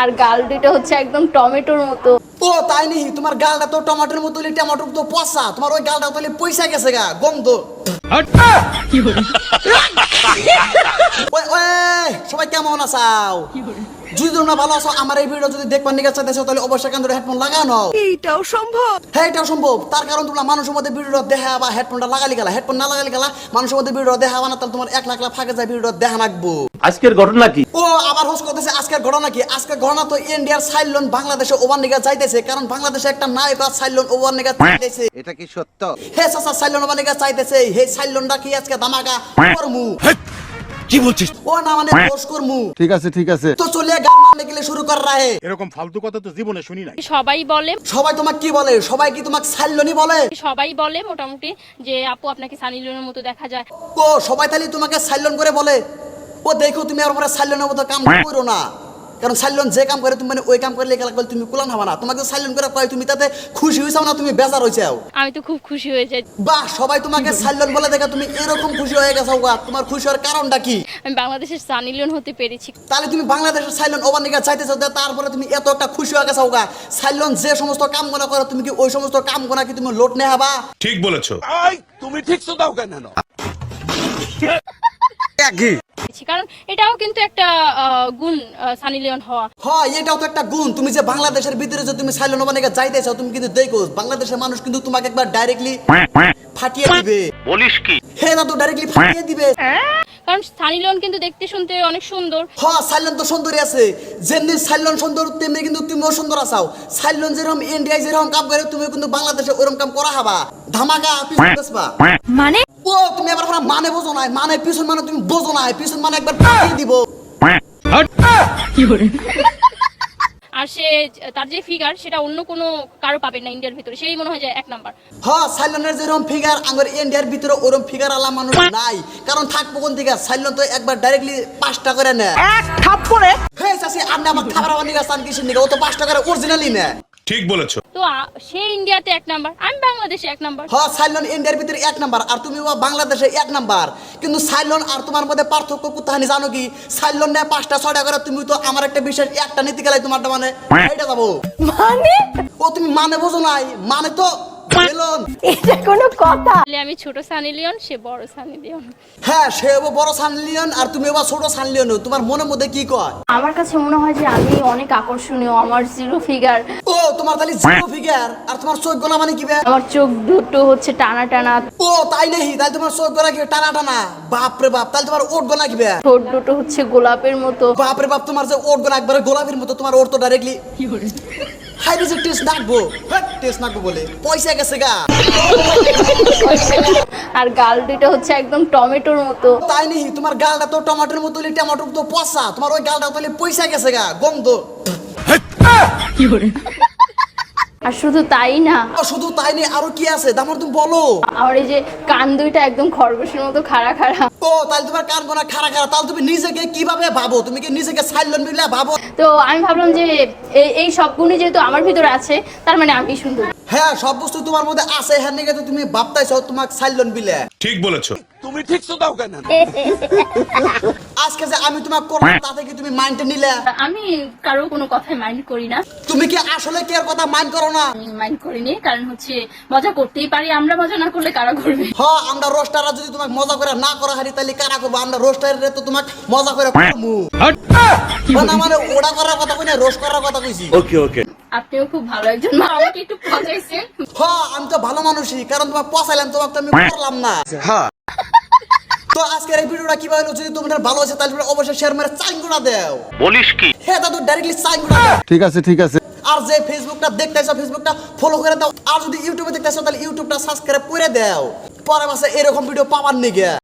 আর গাল দুটো হচ্ছে একদম টমেটোর মতো। ও তাই নি? তোমার গালটা তো টমেটোর মতো হলে টমাটো তো পচা। তোমার ওই গালটা তো পয়সা গেছে গা গন্ধ। সবাই কেমন আছাও? যদি তোমরা ভালো আছো আমার এই ভিডিও যদি দেখবার নিকে চাইতেছো তাহলে অবশ্যই কেন হেডফোন লাগানো এইটাও সম্ভব? হ্যাঁ এটাও সম্ভব। তার কারণ তোমরা মানুষের মধ্যে ভিডিও দেখা বা হেডফোনটা লাগালি গেলা। হেডফোন না লাগালি গেলা মানুষের মধ্যে ভিডিও দেখা না তাহলে তোমার এক লাখ লাখ ফাঁকে যায় ভিডিও দেখা নাকবো। আজকের ঘটনা কি? ও আবার হোস করতেছে আজকের ঘটনা কি? আজকের ঘটনা তো ইন্ডিয়ার সাইলন বাংলাদেশে ওভার নিগা যাইতেছে কারণ বাংলাদেশে একটা নায়ক আছে সাইলন ওভার নিগা যাইতেছে। এটা কি সত্য? হে সাসা সাইলন ওভার নিগা চাইতেছে হে সাইলনটা কি আজকে ধামাকা করমু? কি বলছিস? ও না মানে দোষ করমু। ঠিক আছে ঠিক আছে। তো চলে গান মানে গেলে শুরু কর রাহে। এরকম ফালতু কথা তো জীবনে শুনি নাই। সবাই বলে। সবাই তোমাকে কি বলে? সবাই কি তোমাকে সাইলনই বলে? সবাই বলে মোটামুটি যে আপু আপনাকে সানি লিওনের মতো দেখা যায়। ও সবাই তাহলে তোমাকে সাইলন করে বলে। ও দেখো তুমি আর পরে সাইলনের মতো কাম করো না। কারণ সাইলন যে কাম করে তুমি মানে ওই কাম করলে গেলা তুমি কুলান হবা না। তোমাকে সাইলন করে কয় তুমি তাতে খুশি হইছাও না তুমি বেজার হইছাও আমি তো খুব খুশি হয়ে যাই। বাহ সবাই তোমাকে সাইলন বলে দেখা তুমি এরকম খুশি হয়ে গেছো গা। তোমার খুশি হওয়ার কারণটা কি? আমি বাংলাদেশের সানি লিওন হতে পেরেছি। তাহলে তুমি বাংলাদেশের সাইলন ওভারনিকা চাইতেছো যে তারপরে তুমি এত একটা খুশি হয়ে গেছো গা। সাইলন যে সমস্ত কাম গোনা করো তুমি কি ওই সমস্ত কাম গোনা কি তুমি লোট নে হবা ঠিক বলেছ। পেরেছি। কারণ এটাও কিন্তু একটা গুণ সানি লিওন হওয়া। হয় এটাও তো একটা গুণ। তুমি যে বাংলাদেশের ভিতরে যে তুমি সাইলন ওভারনিকা যাইতেছো তুমি কিন্তু দেখো বাংলাদেশের মানুষ কিন্তু তোমাকে একবার ডাইরেক্টলি ফাটিয়ে দিবে। বলিস কি? হে না তো ডাইরেক্টলি ফাটিয়ে দিবে। কারণ সানি লিওন কিন্তু দেখতে শুনতে অনেক সুন্দর। হ সাইলন তো সুন্দরী আছে। যেমনি সাইলন সুন্দর তেমনি কিন্তু তুমিও সুন্দর আছাও সাইলন যেরকম ইন্ডিয়ায় যেরকম কাম করে তুমি কিন্তু বাংলাদেশে ওরকম কাম করা হবা। ধামাকা মানে ও তুমি এবার ওরা মানে বোঝো না মানে পিছন মানে তুমি বোঝো না পিছন মানে একবার পাঠিয়ে দিব। আর সে তার যে ফিগার সেটা অন্য কোনো কারও পাবেন না ইন্ডিয়ার ভিতরে। সেই মনে হয় যে এক নাম্বার হ সাইলনের যেরকম ফিগার আমার ইন্ডিয়ার ভিতরে ওরকম ফিগার আলা মানুষ নাই। কারণ থাকব কোন থেকে সাইলন তো একবার ডাইরেক্টলি পাঁচটা করে নেয়। এক থাপ্পড়ে? হে চাষি আপনি আমার খাবার আমার নিগা চান কিসের নিগা ও তো পাঁচটা করে অরিজিনালি নেয়। ঠিক বলেছ। তো সে ইন্ডিয়াতে এক নাম্বার আমি বাংলাদেশে এক নাম্বার। হ্যাঁ সাইলন ইন্ডিয়ার ভিতরে এক নাম্বার আর তুমি বাংলাদেশে এক নাম্বার। কিন্তু সাইলন আর তোমার মধ্যে পার্থক্য কোথায় জানো কি? সাইলন নেয় পাঁচটা ছটা করে তুমি তো আমার একটা বিশেষ একটা নীতি গেলাই তোমারটা মানে এইটা যাব। মানে? ও তুমি মানে বোঝো নাই মানে তো এটা কোনো কথা। আমি ছোট সানি লিওন সে বড় সানি লিওন। হ্যাঁ সে বড় সানলিয়ন আর তুমি হব ছোট সানলিয়ন তোমার মনের মধ্যে কি কয়? আমার কাছে মনে হয় যে আমি অনেক আকর্ষণীয় আমার জিরো ফিগার ও তোমার তাহলে জিরো ফিগার আর তোমার চোখ গোলা মানে কি বে? আমার চোখ দুটো হচ্ছে টানা টানা। ও তাই নেই তাহলে তোমার চোখ গোলা কি টানা টানা? বাপ রে বাপ তাহলে তোমার ওট গোলা কি বে? ঠোঁট দুটো হচ্ছে গোলাপের মতো। বাপ রে বাপ তোমার যে ওট গোলা একবারে গোলাপের মতো তোমার ওট তো ডাইরেক্টলি হাই রিজেক্ট টেস্ট নাকবো। টেস্ট নাকবো বলে। পয়সা গেছে গা। আর গাল দুটো হচ্ছে একদম টমেটোর মতো। তাই নেই তোমার গালটা তো টমাটোর মতো টমাটো তো পচা। তোমার ওই গালটা তো পয়সা গেছে গা গন্ধ। আর শুধু তাই না? শুধু তাই নেই আরও কি আছে? দামার তুমি বলো। আমার এই যে কান দুইটা একদম খরগোশের মতো খাড়া খাড়া। ও তাহলে তোমার কান গোনা খারা খারা তাহলে তুমি নিজেকে কীভাবে ভাবো? তুমি কি নিজেকে সাইলন বিলে ভাবো? তো আমি ভাবলাম যে এই- এই সব গুণই যেহেতু আমার ভিতরে আছে তার মানে আমি সুন্দর। হ্যাঁ সব বস্তু তোমার মধ্যে আছে হ্যাঁ নিকে তো তুমি ভাবতাইছো তোমাকে সাইলন বিলে। ঠিক বলেছ। আজকে যে আমি তোমাকে তাতে কি তুমি মাইন্ডে নিলে? আমি কারও কোনো কথাই মাইন্ড করি না। তুমি কি আসলে কি আর কথা মাইন্ড করো না? আমি মাইন্ড কারণ হচ্ছে মজা করতেই পারি আমরা মজা না করলে কারা করবে? হ আমরা রোস্টাররা যদি তোমাকে মজা করে না করা হারি তাহলে কারা করব? আমরা রোস্টারে তো তোমাকে মজা করে না মানে ওড়া করার কথা কই না রোস্ট করার কথা কইছি। ওকে ওকে আপনিও খুব ভালো একজন মা আমাকে একটু পচাইছেন। হ আমি তো ভালো মানুষই কারণ তোমাকে পচাইলাম তোমাকে তো আমি করলাম না। তো আজকের এই ভিডিওটা কীভাবে হলো? যদি তোমাদের ভালো হয়েছে তাহলে অবশ্যই শেয়ার মেরে চাইন করে দাও। বলিস কি? হ্যাঁ দাদু ডাইরেক্টলি ঠিক আছে ঠিক আছে। আর যে ফেসবুকটা দেখতেছো ফেসবুকটা ফলো করে দাও। আর যদি ইউটিউবে দেখতেছো তাহলে ইউটিউবটা সাবস্ক্রাইব করে দাও। পরে মাসে এরকম ভিডিও পাওয়ার নিগে।